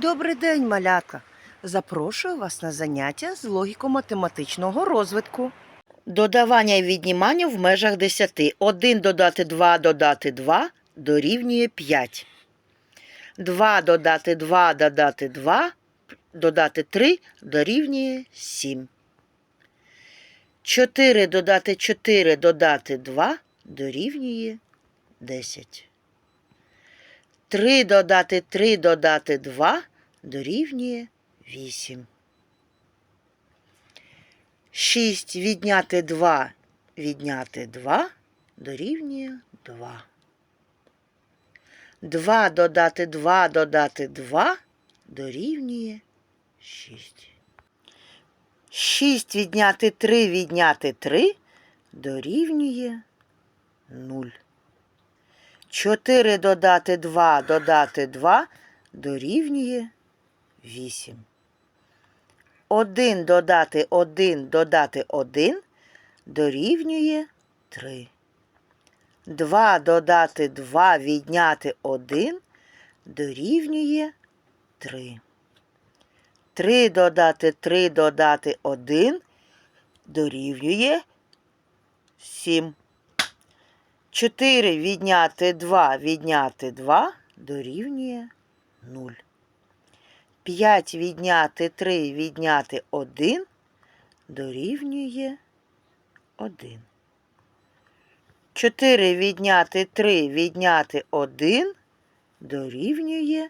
Добрий день, малятка! Запрошую вас на заняття з логіко-математичного розвитку. Додавання і віднімання в межах 10. 1 додати 2 додати 2 дорівнює 5. 2 додати 2 додати 2 додати 3 дорівнює 7. 4 додати 4 додати 2 дорівнює 10. 3 додати 3 додати 2 дорівнює 8. 6 відняти 2 відняти 2 дорівнює 2. 2 додати 2 додати 2 дорівнює 6. 6 відняти 3 відняти 3 дорівнює 0. 4 додати 2 додати 2 дорівнює 8. 1 додати 1 додати 1 дорівнює 3. 2 додати 2 відняти 1 дорівнює 3. 3 додати 3 додати 1 дорівнює 7. 4 відняти 2 відняти 2 дорівнює 0. 5 відняти 3 відняти 1 дорівнює 1. 4 відняти 3 відняти 1 дорівнює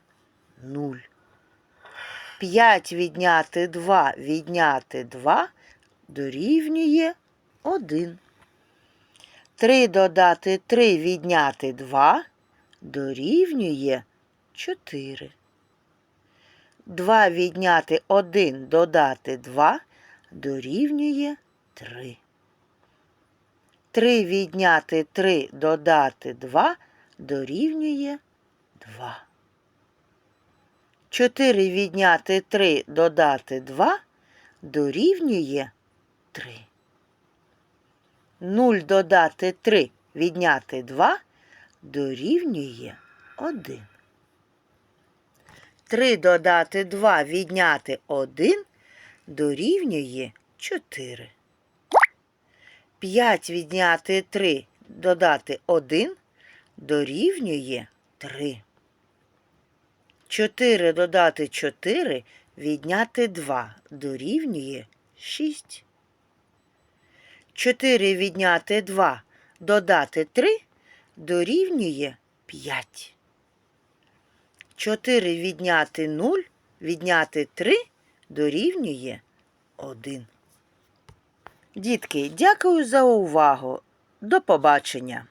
0. 5 відняти 2 відняти 2 дорівнює 1. 3 додати 3 відняти 2 дорівнює 4. 2 відняти 1 додати 2 дорівнює 3. 3 відняти 3 додати 2 дорівнює 2. 4 відняти 3 додати 2 дорівнює 3. 0 додати 3 відняти 2 дорівнює 1. 3 додати 2 відняти 1 дорівнює 4. 5 відняти 3 додати 1 дорівнює 3. 4 додати 4 відняти 2 дорівнює 6. 4 відняти 2 додати 3 дорівнює 5. 4 відняти 0 відняти 3 дорівнює 1. Дітки, дякую за увагу. До побачення!